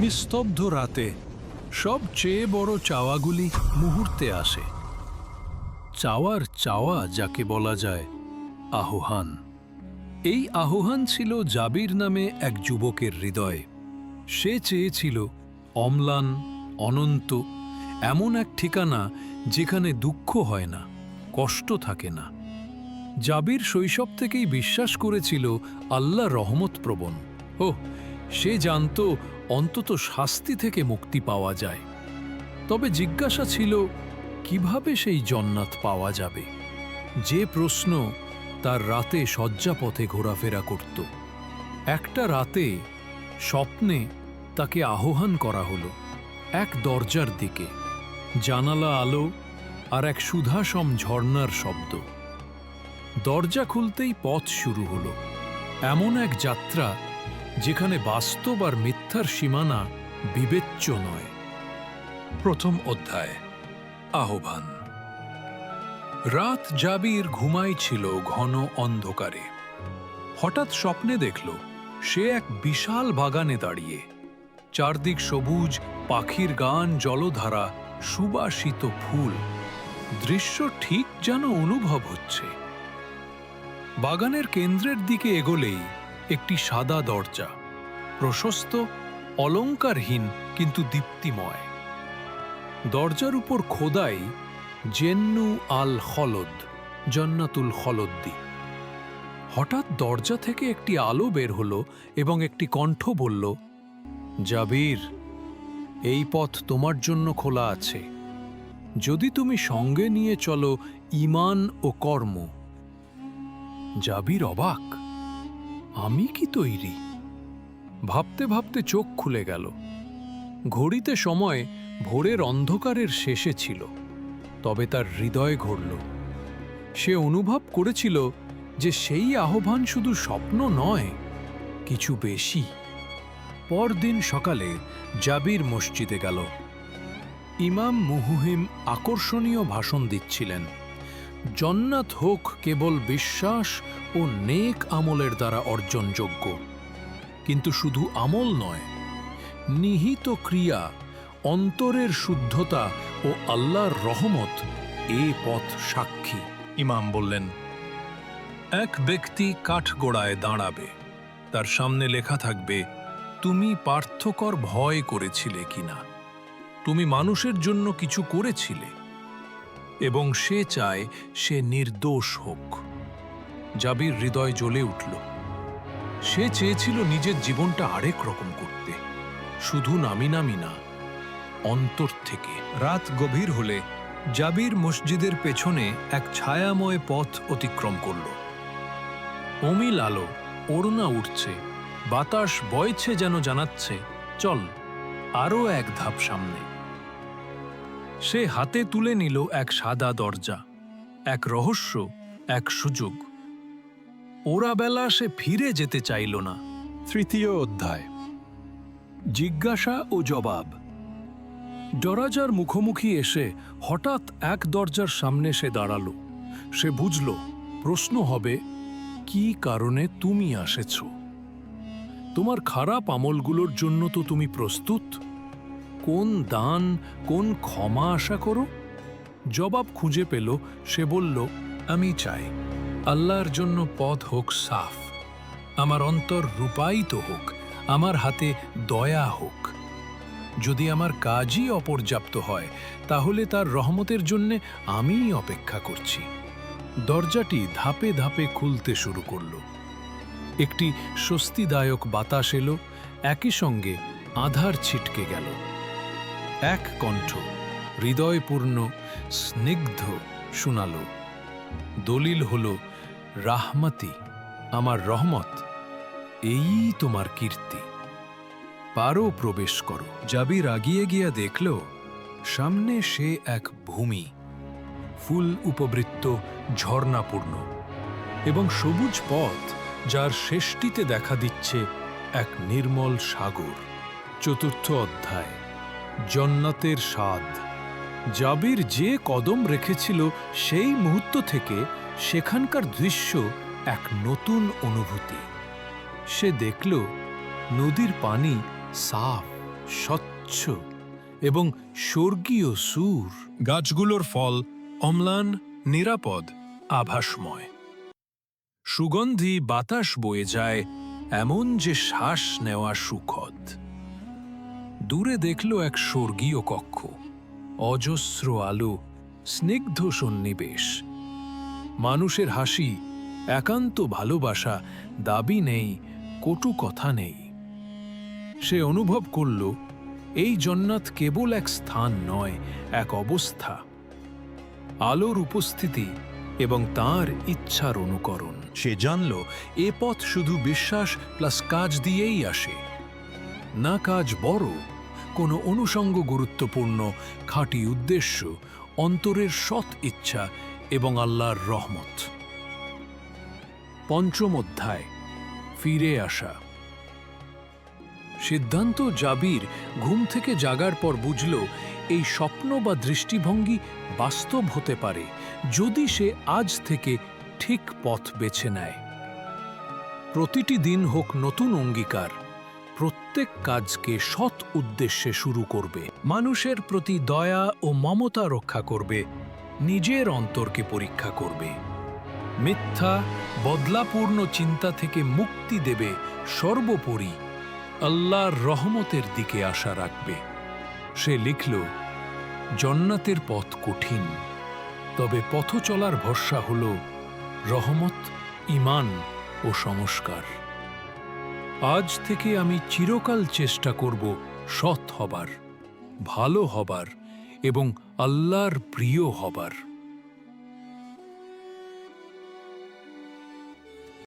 নিস্তব্ধ রাতে সবচেয়ে বড় চাওয়াগুলি মুহূর্তে আসে। চাওয়ার চাওয়া যাকে বলা যায় আহ্বান এই আহ্বান ছিল জাবির নামে এক যুবকের হৃদয়ে। সে চেয়েছিল অম্লান, অনন্ত, এমন এক ঠিকানা যেখানে দুঃখ হয় না, কষ্ট থাকে না। জাবির শৈশব থেকেই বিশ্বাস করেছিল আল্লাহ রহমত প্রবণ ও সে জানত অন্তত শাস্তি থেকে মুক্তি পাওয়া যায়। তবে জিজ্ঞাসা ছিল, কীভাবে সেই জন্নাত পাওয়া যাবে? যে প্রশ্ন তার রাতে শয্যাপথে ঘোরাফেরা করত। একটা রাতে স্বপ্নে তাকে আহ্বান করা হলো, এক দরজার দিকে, জানালা আলো আর এক সুধাসম ঝর্ণার শব্দ। দরজা খুলতেই পথ শুরু হলো। এমন এক যাত্রা যেখানে বাস্তব আর মিথ্যার সীমানা বিবেচ্য নয়। প্রথম অধ্যায়, আহ্বান। রাত জাবির ঘুমাই ছিল ঘন অন্ধকারে। হঠাৎ স্বপ্নে দেখল, সে এক বিশাল বাগানে দাঁড়িয়ে। চারদিক সবুজ, পাখির গান, জলধারা, সুবাসিত ফুল। দৃশ্য ঠিক যেন অনুভব হচ্ছে। বাগানের কেন্দ্রের দিকে এগোলেই একটি সাদা দরজা, প্রশস্ত, অলঙ্কারহীন, কিন্তু দীপ্তিময়। দরজার উপর খোদাই জেন্নু আল খলদ জন্নাতুল খলদ্দি। হঠাৎ দরজা থেকে একটি আলো বের হলো এবং একটি কণ্ঠ বলল, জাবির, এই পথ তোমার জন্য খোলা আছে। যদি তুমি সঙ্গে নিয়ে চলো ইমান ও কর্ম। জাবির অবাক। আমি কি তৈরি? ভাবতে ভাবতে চোখ খুলে গেল। ঘড়িতে সময় ভোরের অন্ধকারের শেষে ছিল, তবে তার হৃদয় ঘড়ল সে অনুভব করেছিল যে সেই আহ্বান শুধু স্বপ্ন নয়, কিছু বেশি। পরদিন সকালে জাবির মসজিদে গেল। ইমাম মুহুহিম আকর্ষণীয় ভাষণ দিচ্ছিলেন। জন্নাত হোক কেবল বিশ্বাস ও নেক আমলের দ্বারা অর্জনযোগ্য। কিন্তু শুধু আমল নয়, নিহিত ক্রিয়া, অন্তরের শুদ্ধতা ও আল্লাহর রহমত এ পথ সাক্ষী। ইমাম বললেন, এক ব্যক্তি কাঠগোড়ায় দাঁড়াবে, তার সামনে লেখা থাকবে, তুমি পার্থকর ভয় করেছিলে কিনা? তুমি মানুষের জন্য কিছু করেছিলে এবং সে চায় সে নির্দোষ হোক। জাবির হৃদয় জ্বলে উঠল। সে চেয়েছিল নিজের জীবনটা আরেক রকম করতে। শুধু নামি নামি না, অন্তর থেকে। রাত গভীর হলে জাবির মসজিদের পেছনে এক ছায়াময় পথ অতিক্রম করল। অমিল আলো ওড়না উঠছে, বাতাস বয়ছে যেন জানাচ্ছে, চল আরও এক ধাপ সামনে। সে হাতে তুলে নিল এক সাদা দরজা এক রহস্য এক সুযোগ। ওরা বেলা সে ফিরে যেতে চাইল না। তৃতীয় অধ্যায়। জিজ্ঞাসা ও জবাব। দরাজার মুখোমুখি এসে হঠাৎ এক দরজার সামনে সে দাঁড়াল। সে বুঝল প্রশ্ন হবে কি কারণে তুমি আসেছ? তোমার খারাপ আমলগুলোর জন্য তো তুমি প্রস্তুত? কোন দান, কোন ক্ষমা আশা করো? জবাব খুঁজে পেল, সে বলল, আমি চাই। আল্লাহর জন্য পথ হোক সাফ। আমার অন্তর রূপায়িত হোক। আমার হাতে দয়া হোক। যদি আমার কাজই অপর্যাপ্ত হয়, তাহলে তার রহমতের জন্যে আমিই অপেক্ষা করছি। দরজাটি ধাপে ধাপে খুলতে শুরু করল। একটি স্বস্তিদায়ক বাতাস এলো, একই সঙ্গে আধার ছিটকে গেল। এক কণ্ঠ, হৃদয়পূর্ণ, স্নিগ্ধ, শোনালো। দলিল হল, রাহমাতি, আমার রহমত, এই তোমার কীর্তি। পারো প্রবেশ করো। জাবির আগিয়ে গিয়া দেখল, সামনে সে এক ভূমি, ফুল উপবৃত্ত, ঝর্ণাপূর্ণ এবং সবুজ পথ, যার শেষটিতে দেখা দিচ্ছে এক নির্মল সাগর। চতুর্থ অধ্যায়। জন্নাতের স্বাদ। জাবির যে কদম রেখেছিল সেই মুহূর্ত থেকে সেখানকার দৃশ্য এক নতুন অনুভূতি। সে দেখল, নদীর পানি সাফ, স্বচ্ছ এবং স্বর্গীয় সুর। গাছগুলোর ফল অম্লান, নিরাপদ, আভাসময়। সুগন্ধি বাতাস বয়ে যায় এমন যে শ্বাস নেওয়া সুখদ। দূরে দেখল এক স্বর্গীয় কক্ষ। অজস্র আলো, স্নিগ্ধ সন্নিবেশ। মানুষের হাসি, একান্ত ভালোবাসা, দাবি নেই, কটু কথা নেই। সে অনুভব করল, এই জন্নাত কেবল এক স্থান নয়, এক অবস্থা। আলোর উপস্থিতি এবং তার ইচ্ছার অনুকরণ। সে জানল, এ পথ শুধু বিশ্বাস প্লাস কাজ দিয়েই আসে। না কাজ বড় কোনো অনুষঙ্গ গুরুত্বপূর্ণ, খাঁটি উদ্দেশ্য, অন্তরের সৎ ইচ্ছা এবং আল্লাহর রহমত। পঞ্চম অধ্যায়, ফিরে আসা। সিদ্ধান্ত জাবির ঘুম থেকে জাগার পর বুঝল, এই স্বপ্ন বা দৃষ্টিভঙ্গি বাস্তব হতে পারে যদি সে আজ থেকে ঠিক পথ বেছে নেয়। প্রতিটি দিন হোক নতুন অঙ্গীকার। প্রত্যেক কাজকে সৎ উদ্দেশ্যে শুরু করবে। মানুষের প্রতি দয়া ও মমতা রক্ষা করবে। নিজের অন্তরকে পরীক্ষা করবে। মিথ্যা, বদলাপূর্ণ চিন্তা থেকে মুক্তি দেবে সর্বোপরি আল্লাহর রহমতের দিকে আশা রাখবে। সে লিখল, জন্নাতের পথ কঠিন, তবে পথ চলার ভরসা হল রহমত ইমান ও সংস্কার। আজ থেকে আমি চিরকাল চেষ্টা করব সৎ হবার ভালো হবার এবং আল্লাহর প্রিয় হবার।